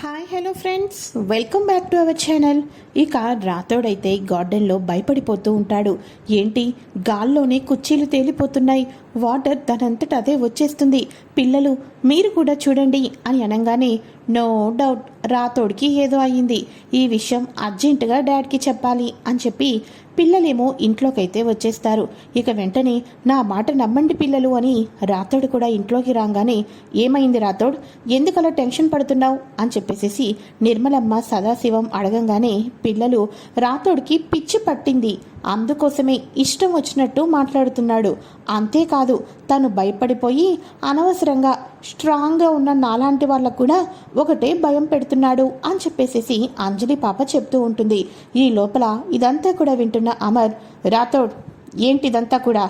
Hi hello friends welcome back to our channel ఇక రాతోడైతే గార్డెన్లో భయపడిపోతూ ఉంటాడు. ఏంటి? గాల్లోనే కుర్చీలు తేలిపోతున్నాయి. వాటర్ దానంతట అదే వచ్చేస్తుంది. పిల్లలు మీరు కూడా చూడండి అని అనగానే నో డౌట్ రాతోడికి ఏదో అయ్యింది. ఈ విషయం అర్జెంటుగా డాడ్కి చెప్పాలి అని చెప్పి పిల్లలేమో ఇంట్లోకైతే వచ్చేస్తారు. ఇక వెంటనే నా మాట నమ్మండి పిల్లలు అని రాతోడు కూడా ఇంట్లోకి రాగానే ఏమైంది రాథోడ్? ఎందుకలా టెన్షన్ పడుతున్నావు? అని చెప్పేసేసి నిర్మలమ్మ సదాశివం అడగంగానే పిల్లలు రాతోడికి పిచ్చి పట్టింది. అందుకోసమే ఇష్టం వచ్చినట్టు మాట్లాడుతున్నాడు. అంతేకాదు తను భయపడిపోయి అనవసరంగా స్ట్రాంగ్గా ఉన్న నాలాంటి వాళ్ళకు కూడా ఒకటే భయం పెడుతున్నాడు అని చెప్పేసేసి అంజలి పాప చెప్తూ ఉంటుంది. ఈ లోపల ఇదంతా కూడా వింటున్న అమర్ రాథోడ్ ఏంటిదంతా కూడా?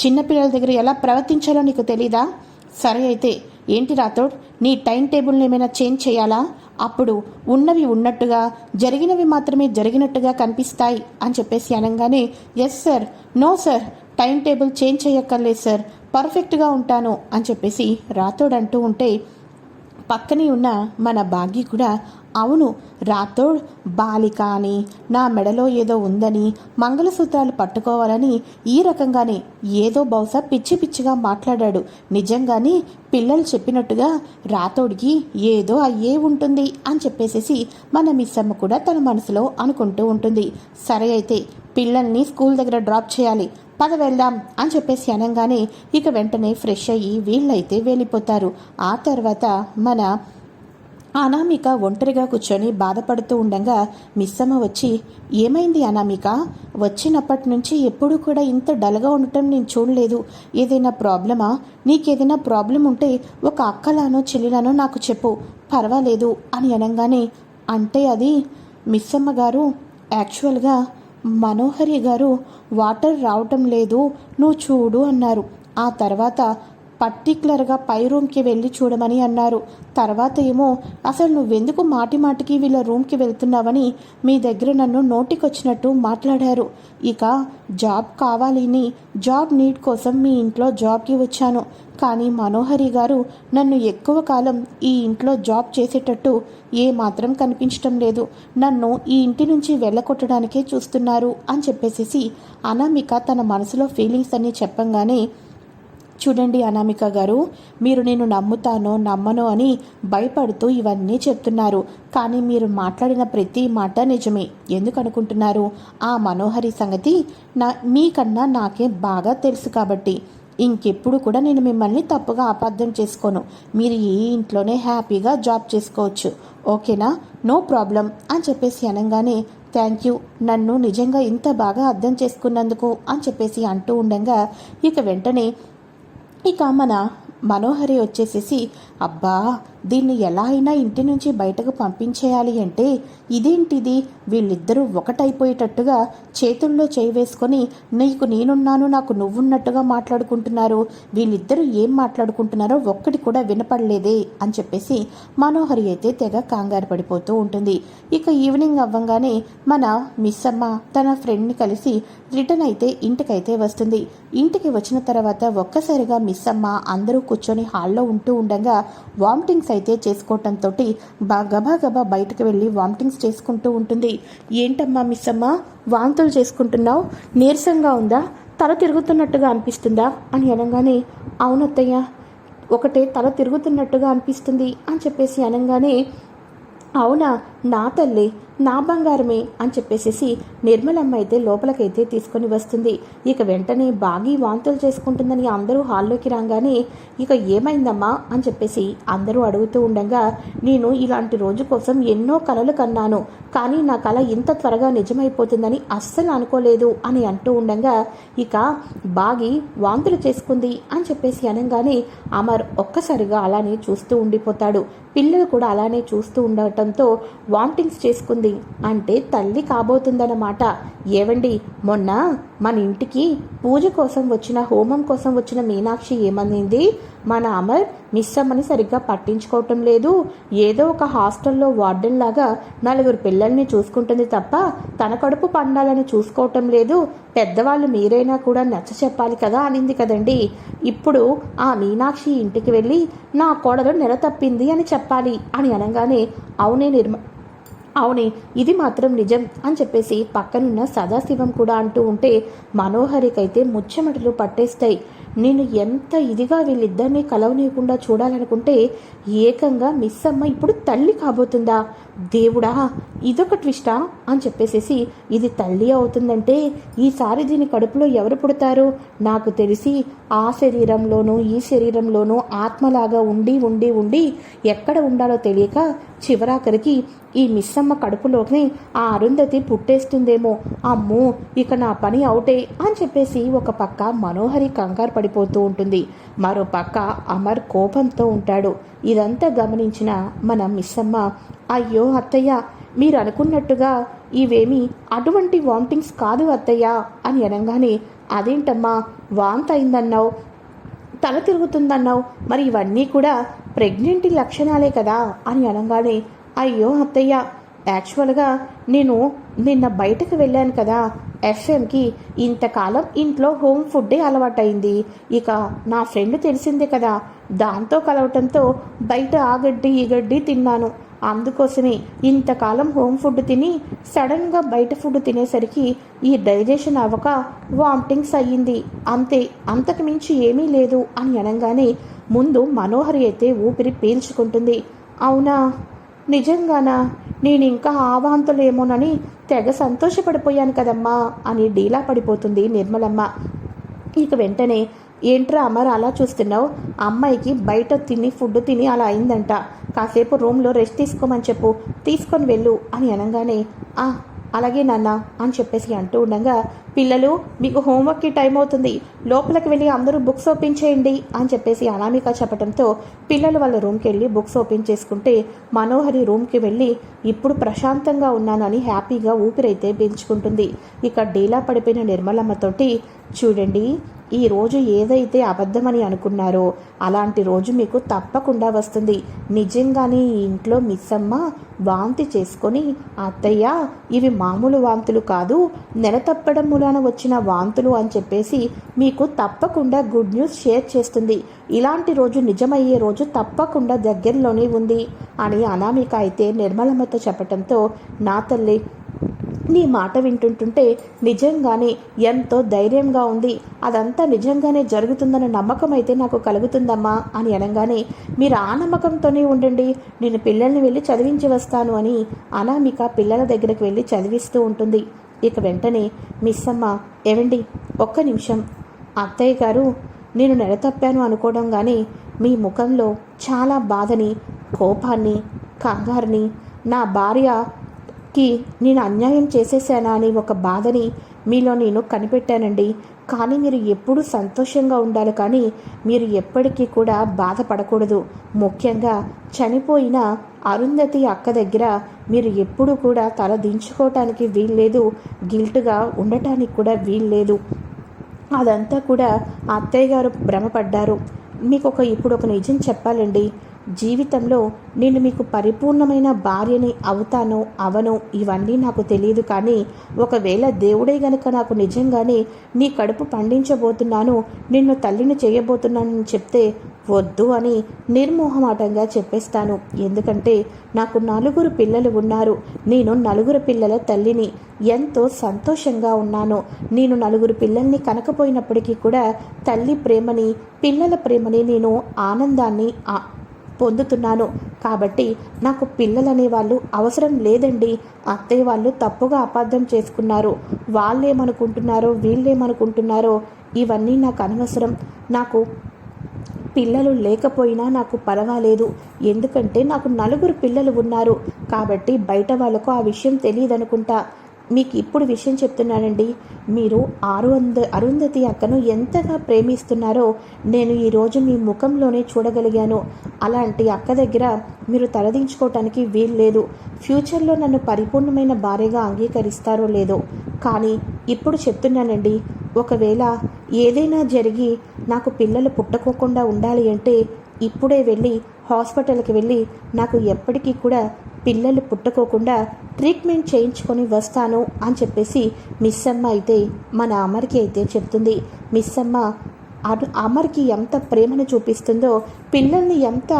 చిన్నపిల్లల దగ్గర ఎలా ప్రవర్తించాలో నీకు తెలీదా? సరే అయితే ఏంటి రాథోడ్ నీ టైం టేబుల్ని ఏమైనా చేంజ్ చేయాలా? అప్పుడు ఉన్నవి ఉన్నట్టుగా జరిగినవి మాత్రమే జరిగినట్టుగా కనిపిస్తాయి అని చెప్పేసి అనగానే yes sir no sir timetable change చేయక్కర్లేదు సార్ పర్ఫెక్ట్గా ఉంటాను అని చెప్పేసి రాతోడంటూ ఉంటే పక్కనే ఉన్న మన భాగ్య కూడా అవును రాథోడ్ బాలిక అని నా మెడలో ఏదో ఉందని మంగళసూత్రాలు పట్టుకోవాలని ఈ రకంగానే ఏదో బహుశా పిచ్చి పిచ్చిగా మాట్లాడాడు. నిజంగానే పిల్లలు చెప్పినట్టుగా రాథోడికి ఏదో అయ్యే ఉంటుంది అని చెప్పేసేసి మన మిస్సమ్మ కూడా తన మనసులో అనుకుంటూ ఉంటుంది. సరే అయితే పిల్లల్ని స్కూల్ దగ్గర డ్రాప్ చేయాలి. పద వెళ్దాం అని చెప్పేసి అనగానే ఇక వెంటనే ఫ్రెష్ అయ్యి వీళ్ళైతే వెళ్ళిపోతారు. ఆ తర్వాత మన అనామిక ఒంటరిగా కూర్చొని బాధపడుతూ ఉండగా మిస్సమ్మ వచ్చి ఏమైంది అనామిక? వచ్చినప్పటి నుంచి ఎప్పుడూ కూడా ఇంత డల్గా ఉండటం నేను చూడలేదు. ఏదైనా ప్రాబ్లమా? నీకేదైనా ప్రాబ్లం ఉంటే ఒక అక్కలానో చెల్లిలానో నాకు చెప్పు. పర్వాలేదు అని అనగానే అంటే అది? మిస్సమ్మ గారు యాక్చువల్గా మనోహరి గారు వాటర్ రావటం లేదు నువ్వు చూడు అన్నారు. ఆ తర్వాత పర్టికులర్గా పై రూమ్కి వెళ్ళి చూడమని అన్నారు. తర్వాత ఏమో అసలు నువ్వెందుకు మాటి మాటికి వీళ్ళ రూమ్కి వెళ్తున్నావని మీ దగ్గర నన్ను నోటికొచ్చినట్టు మాట్లాడారు. ఇక జాబ్ కావాలని జాబ్ నీడ్ కోసం మీ ఇంట్లో జాబ్కి వచ్చాను. కానీ మనోహరి గారు నన్ను ఎక్కువ కాలం ఈ ఇంట్లో జాబ్ చేసేటట్టు ఏ మాత్రం కనిపించటం లేదు. నన్ను ఈ ఇంటి నుంచి వెళ్ళగొట్టడానికే చూస్తున్నారు అని చెప్పేసేసి అనామిక తన మనసులో ఫీలింగ్స్ అన్ని చెప్పంగానే చూడండి అనామిక గారు మీరు నేను నమ్ముతానో నమ్మనో అని భయపడుతూ ఇవన్నీ చెప్తున్నారు. కానీ మీరు మాట్లాడిన ప్రతి మాట నిజమే. ఎందుకు అనుకుంటున్నారు ఆ మనోహరి సంగతి నా మీకన్నా నాకే బాగా తెలుసు కాబట్టి. ఇంకెప్పుడు కూడా నేను మిమ్మల్ని తప్పుగా అపార్థం చేసుకోను. మీరు ఈ ఇంట్లోనే హ్యాపీగా జాబ్ చేసుకోవచ్చు. ఓకేనా? నో ప్రాబ్లం అని చెప్పేసి అనగానే థ్యాంక్ యూ. నన్ను నిజంగా ఇంత బాగా అర్థం చేసుకున్నందుకు అని చెప్పేసి అంటూ ఉండగా ఇక వెంటనే ఇక మన మనోహరి వచ్చేసేసి అబ్బా దీన్ని ఎలా అయినా ఇంటి నుంచి బయటకు పంపించేయాలి అంటే ఇదేంటిది? వీళ్ళిద్దరూ ఒకటైపోయేటట్టుగా చేతుల్లో చేయి వేసుకొని నీకు నేనున్నాను నాకు నువ్వున్నట్టుగా మాట్లాడుకుంటున్నారు. వీళ్ళిద్దరూ ఏం మాట్లాడుకుంటున్నారో ఒక్కటి కూడా వినపడలేదే అని చెప్పేసి మనోహరి అయితే తెగ కంగారు పడిపోతూ ఉంటుంది. ఇక ఈవినింగ్ అవ్వంగానే మన మిస్ అమ్మ తన ఫ్రెండ్ని కలిసి రిటర్న్ అయితే ఇంటికైతే వస్తుంది. ఇంటికి వచ్చిన తర్వాత ఒక్కసారిగా మిస్ అమ్మ అందరూ కూర్చొని హాల్లో ఉంటూ ఉండగా వామిటింగ్స్ అయితే చేసుకోవటంతో గబా గబా బయటకు వెళ్ళి వామిటింగ్స్ చేసుకుంటూ ఉంటుంది. ఏంటమ్మా మిస్ అమ్మ వాంతులు చేసుకుంటున్నావు? నీరసంగా ఉందా? తల తిరుగుతున్నట్టుగా అనిపిస్తుందా? అని అనగానే అవునత్తయ్య ఒకటే తల తిరుగుతున్నట్టుగా అనిపిస్తుంది అని చెప్పేసి అనగానే అవునా? నా తల్లి నా బంగారమే అని చెప్పేసేసి నిర్మలమ్మ అయితే లోపలికైతే తీసుకొని వస్తుంది. ఇక వెంటనే బాగి వాంతులు చేసుకుంటుందని అందరూ హాల్లోకి రాగానే ఇక ఏమైందమ్మా? అని చెప్పేసి అందరూ అడుగుతూ ఉండగా నేను ఇలాంటి రోజు కోసం ఎన్నో కలలు కన్నాను కానీ నా కళ ఇంత త్వరగా నిజమైపోతుందని అస్సలు అనుకోలేదు అని అంటూ ఉండగా ఇక బాగి వాంతులు చేసుకుంది అని చెప్పేసి అనగానే అమర్ ఒక్కసారిగా అలానే చూస్తూ ఉండిపోతాడు. పిల్లలు కూడా అలానే చూస్తూ ఉండటంతో వామిటింగ్స్ చేసుకుంది అంటే తల్లి కాబోతుందన్నమాట. ఏవండి మొన్న మన ఇంటికి పూజ కోసం వచ్చిన హోమం కోసం వచ్చిన మీనాక్షి ఏమనింది? మన అమర్ మిస్ అమ్మని సరిగ్గా పట్టించుకోవటం లేదు. ఏదో ఒక హాస్టల్లో వార్డెన్ లాగా నలుగురు పిల్లల్ని చూసుకుంటుంది తప్ప తన కడుపు పండాలని చూసుకోవటం లేదు. పెద్దవాళ్ళు మీరైనా కూడా నచ్చ చెప్పాలి కదా అనింది కదండి. ఇప్పుడు ఆ మీనాక్షి ఇంటికి వెళ్ళి నా కోడలు నెల తప్పింది అని చెప్పాలి అని అనగానే అవునే నిర్మ అవునే ఇది మాత్రం నిజం అని చెప్పేసి పక్కనున్న సదాశివం కూడా అంటూ ఉంటే మనోహరికైతే ముచ్చమటలు పట్టేస్తాయి. నేను ఎంత ఇదిగా వీళ్ళిద్దరినీ కలవనీయకుండా చూడాలనుకుంటే ఏకంగా మిస్ అమ్మ ఇప్పుడు తల్లి కాబోతుందా? దేవుడా ఇదొక ట్విస్టా? అని చెప్పేసేసి ఇది తల్లి అవుతుందంటే ఈసారి దీని కడుపులో ఎవరు పుడతారు? నాకు తెలిసి ఆ శరీరంలోనూ ఈ శరీరంలోనూ ఆత్మలాగా ఉండి ఉండి ఉండి ఎక్కడ ఉండాలో తెలియక చివరాఖరికి ఈ మిస్సమ్మ కడుపులోకి ఆ అరుంధతి పుట్టేస్తుందేమో. అమ్మో ఇక నా పని అవుటే అని చెప్పేసి ఒక పక్క మనోహరి కంగారు పడిపోతూ ఉంటుంది. మరో పక్క అమర్ కోపంతో ఉంటాడు. ఇదంతా గమనించిన మన మిస్సమ్మ అయ్యో అత్తయ్య మీరు అనుకున్నట్టుగా ఇవేమీ అటువంటి వామిటింగ్స్ కాదు అత్తయ్య అని అనగానే అదేంటమ్మా వాంత అయిందన్నావు? తల తిరుగుతుందన్నావు. మరి ఇవన్నీ కూడా ప్రెగ్నెంట్ లక్షణాలే కదా అని అనగానే అయ్యో అత్తయ్య యాక్చువల్గా నేను నిన్న బయటకు వెళ్ళాను కదా. ఎఫ్ఎంకి ఇంతకాలం ఇంట్లో హోమ్ ఫుడ్డే అలవాటైంది. ఇక నా ఫ్రెండ్ తెలిసిందే కదా. దాంతో కలవటంతో బయట ఆ గడ్డి ఈ గడ్డి తిన్నాను. అందుకోసమే ఇంతకాలం హోమ్ ఫుడ్ తిని సడన్గా బయట ఫుడ్ తినేసరికి ఈ డైజెషన్ అవ్వక వామిటింగ్స్ అయ్యింది. అంతే అంతకు మించి ఏమీ లేదు అని అనగానే ముందు మనోహరి అయితే ఊపిరి పీల్చుకుంటుంది. అవునా? నిజంగానా? నేను ఇంకా ఆవాంతులేమోనని తెగ సంతోషపడిపోయాను కదమ్మా అని డీలా పడిపోతుంది నిర్మలమ్మ. ఇక వెంటనే ఏంట్రా అమర్ అలా చూస్తున్నావు? అమ్మాయికి బయట తిని ఫుడ్ తిని అలా అయిందంట. కాసేపు రూమ్లో రెస్ట్ తీసుకోమని చెప్పు. తీసుకొని వెళ్ళు అని అనగానే ఆ అలాగే నాన్న అని చెప్పేసి అంటూ ఉండగా పిల్లలు మీకు హోంవర్క్కి టైం అవుతుంది. లోపలికి వెళ్ళి అందరూ బుక్స్ ఓపెన్ చేయండి అని చెప్పేసి అనామిక చెప్పడంతో పిల్లలు వాళ్ళ రూమ్కి వెళ్ళి బుక్స్ ఓపెన్ చేసుకుంటే మనోహరి రూమ్కి వెళ్ళి ఇప్పుడు ప్రశాంతంగా ఉన్నానని హ్యాపీగా ఊపిరైతే పీల్చుకుంటుంది. ఇక డీలా పడిపోయిన నిర్మలమ్మతోటి చూడండి ఈ రోజు ఏదైతే అబద్ధమని అనుకున్నారో అలాంటి రోజు మీకు తప్పకుండా వస్తుంది. నిజంగానే ఈ ఇంట్లో మిస్సమ్మ వాంతి చేసుకొని అత్తయ్య ఇవి మామూలు వాంతులు కాదు. నెల తప్పడం మూలాన వచ్చిన వాంతులు అని చెప్పేసి మీకు తప్పకుండా గుడ్ న్యూస్ షేర్ చేస్తుంది. ఇలాంటి రోజు నిజమయ్యే రోజు తప్పకుండా దగ్గరలోనే ఉంది అని అనామిక అయితే నిర్మలమ్మతో చెప్పటంతో నా తల్లి నీ మాట వింటుంటుంటే నిజంగానే ఎంతో ధైర్యంగా ఉంది అదంతా నిజంగానే జరుగుతుందన్న నమ్మకం అయితే నాకు కలుగుతుందమ్మా అని అనగానే మీరు ఆ నమ్మకంతోనే ఉండండి. నేను పిల్లల్ని వెళ్ళి చదివించి వస్తాను అని అనామిక పిల్లల దగ్గరికి వెళ్ళి చదివిస్తూ ఉంటుంది. ఇక వెంటనే మిస్ అమ్మ ఏవండి? ఒక్క నిమిషం. అత్తయ్య గారు నేను నెల తప్పాను అనుకోవడం కానీ మీ ముఖంలో చాలా బాధని కోపాన్ని కంగారుని నా భార్య కి నేను అన్యాయం చేసేసానా అని ఒక బాధని మీలో నేను కనిపెట్టానండి. కానీ మీరు ఎప్పుడూ సంతోషంగా ఉండాలి కానీ మీరు ఎప్పటికీ కూడా బాధపడకూడదు. ముఖ్యంగా చనిపోయిన అరుంధతి అక్క దగ్గర మీరు ఎప్పుడు కూడా తల దించుకోవటానికి వీల్లేదు. గిల్ట్గా ఉండటానికి కూడా వీల్లేదు. అదంతా కూడా అత్తయ్య గారు భ్రమపడ్డారు. మీకు ఒక ఇప్పుడు ఒక నిజం చెప్పాలండి. జీవితంలో నేను మీకు పరిపూర్ణమైన భార్యని అవుతానో అవనో ఇవన్నీ నాకు తెలియదు కానీ ఒకవేళ దేవుడే గనుక నాకు నిజంగానే నీ కడుపు పండించబోతున్నాను నిన్ను తల్లిని చేయబోతున్నానని చెప్తే వద్దు అని నిర్మోహమాటంగా చెప్పేస్తాను. ఎందుకంటే నాకు నలుగురు పిల్లలు ఉన్నారు. నేను నలుగురు పిల్లల తల్లిని. ఎంతో సంతోషంగా ఉన్నాను. నేను నలుగురు పిల్లల్ని కనకపోయినప్పటికీ కూడా తల్లి ప్రేమని పిల్లల ప్రేమని నేను ఆనందాన్ని పొందుతున్నాను. కాబట్టి నాకు పిల్లలనే వాళ్ళు అవసరం లేదండి. అత్తయ్య వాళ్ళు తప్పుగా అపార్థం చేసుకున్నారు. వాళ్ళేమనుకుంటున్నారో వీళ్ళేమనుకుంటున్నారో ఇవన్నీ నాకు అనవసరం. నాకు పిల్లలు లేకపోయినా నాకు పర్వాలేదు. ఎందుకంటే నాకు నలుగురు పిల్లలు ఉన్నారు. కాబట్టి బయట వాళ్ళకు ఆ విషయం తెలియదనుకుంటా. మీకు ఇప్పుడు విషయం చెప్తున్నానండి. మీరు అరుంధ అరుంధతి అక్కను ఎంతగా ప్రేమిస్తున్నారో నేను ఈరోజు మీ ముఖంలోనే చూడగలిగాను. అలాంటి అక్క దగ్గర మీరు తలదించుకోవటానికి వీల్లేదు. ఫ్యూచర్లో నన్ను పరిపూర్ణమైన భార్యగా అంగీకరిస్తారో లేదో. కానీ ఇప్పుడు చెప్తున్నానండి ఒకవేళ ఏదైనా జరిగి నాకు పిల్లలు పుట్టకోకుండా ఉండాలి అంటే ఇప్పుడే వెళ్ళి హాస్పిటల్కి వెళ్ళి నాకు ఎప్పటికీ కూడా పిల్లలు పుట్టుకోకుండా ట్రీట్మెంట్ చేయించుకొని వస్తాను అని చెప్పేసి మిస్ అమ్మ అయితే మన అమర్కి అయితే చెప్తుంది. మిస్ అమ్మ అర్- అమర్కి ఎంత ప్రేమను చూపిస్తుందో పిల్లల్ని ఎంత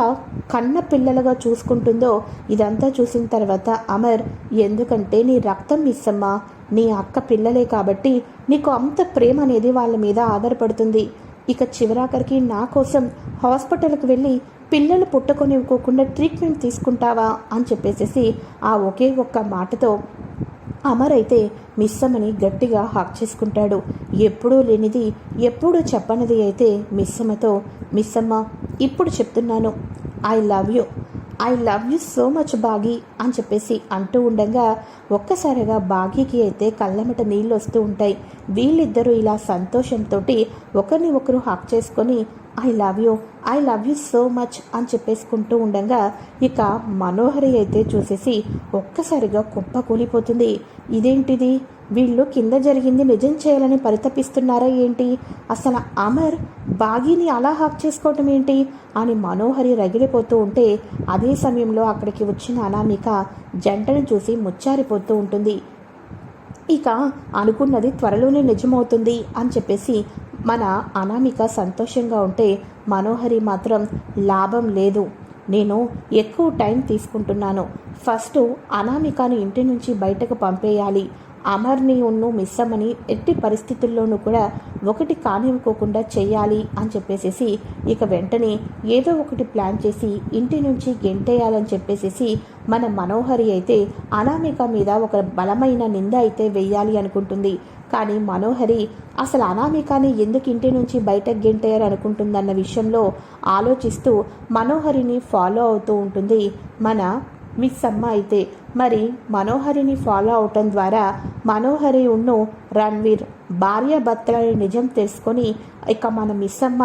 కన్న పిల్లలుగా చూసుకుంటుందో ఇదంతా చూసిన తర్వాత అమర్ ఎందుకంటే నీ రక్తం మిస్ అమ్మ నీ అక్క పిల్లలే కాబట్టి నీకు అంత ప్రేమ అనేది వాళ్ళ మీద ఆధారపడుతుంది. ఇక చివరాఖరికి నా కోసం హాస్పిటల్కి వెళ్ళి పిల్లలు పుట్టుకొనివ్వకోకుండా ట్రీట్మెంట్ తీసుకుంటావా అని చెప్పేసేసి ఆ ఒకే ఒక్క మాటతో అమర్ అయితే మిస్సమ్మని గట్టిగా హాక్ చేసుకుంటాడు. ఎప్పుడూ లేనిది ఎప్పుడూ చెప్పనిది అయితే మిస్సమ్మతో మిస్సమ్మ ఇప్పుడు చెప్తున్నాను. I love you I love you so much Baaghi అని చెప్పేసి అంటూ ఉండగా ఒక్కసారిగా బాగీకి అయితే కళ్ళమట నీళ్ళు వస్తూ ఉంటాయి. వీళ్ళిద్దరూ ఇలా సంతోషంతో ఒకరిని ఒకరు హాక్ చేసుకొని I love you I love you so much అని చెప్పేసుకుంటూ ఉండగా ఇక మనోహరి అయితే చూసేసి ఒక్కసారిగా కుప్ప కూలిపోతుంది. ఇదేంటిది? వీళ్ళు కింద జరిగింది నిజం చేయాలని పరితపిస్తున్నారా ఏంటి? అసలు అమర్ బాగీని అలా హాక్ చేసుకోవటం ఏంటి? అని మనోహరి రగిలిపోతూ ఉంటే అదే సమయంలో అక్కడికి వచ్చిన అనామిక జంటను చూసి ముచ్చారిపోతూ ఉంటుంది. ఇక అనుకున్నది త్వరలోనే నిజమవుతుంది అని చెప్పేసి మన అనామిక సంతోషంగా ఉంటే మనోహరి మాత్రం లాభం లేదు. నేను ఎక్కువ టైం తీసుకుంటున్నాను. ఫస్ట్ అనామికను ఇంటి నుంచి బయటకు పంపేయాలి. అమర్నీయుణ్ణు ఉన్ను ఎట్టి పరిస్థితుల్లోనూ కూడా ఒకటి కానివ్వకోకుండా చేయాలి అని చెప్పేసేసి ఇక వెంటనే ఏదో ఒకటి ప్లాన్ చేసి ఇంటి నుంచి గెంటేయాలని చెప్పేసేసి మన మనోహరి అయితే అనామిక మీద ఒక బలమైన నింద అయితే వెయ్యాలి అనుకుంటుంది. కానీ మనోహరి అసలు అనామికాని ఎందుకు ఇంటి నుంచి బయటకు గెంటేయారు అనుకుంటుందన్న విషయంలో ఆలోచిస్తూ మనోహరిని ఫాలో అవుతూ ఉంటుంది. మన మిస్ అమ్మ అయితే మరి మనోహరిని ఫాలో అవటం ద్వారా మనోహరి ఉన్ను రణ్వీర్ భార్యాభర్తలని నిజం తెలుసుకొని ఇక మన మిస్ అమ్మ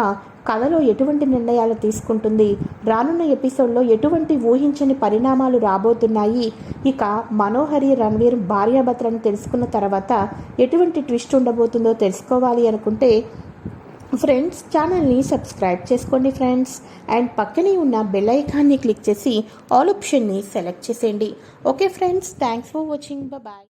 కథలో ఎటువంటి నిర్ణయాలు తీసుకుంటుంది? రానున్న ఎపిసోడ్లో ఎటువంటి ఊహించని పరిణామాలు రాబోతున్నాయి? ఇక మనోహరి రణ్వీర్ భార్యాభర్తలను తెలుసుకున్న తర్వాత ఎటువంటి ట్విస్ట్ ఉండబోతుందో తెలుసుకోవాలి అనుకుంటే ఫ్రెండ్స్ ఛానల్ని సబ్స్క్రైబ్ చేసుకోండి ఫ్రెండ్స్. అండ్ పక్కనే ఉన్న బెల్ ఐకాన్ని క్లిక్ చేసి ఆల్ ఆప్షన్ని సెలెక్ట్ చేసేయండి. Okay friends thanks for watching. Bye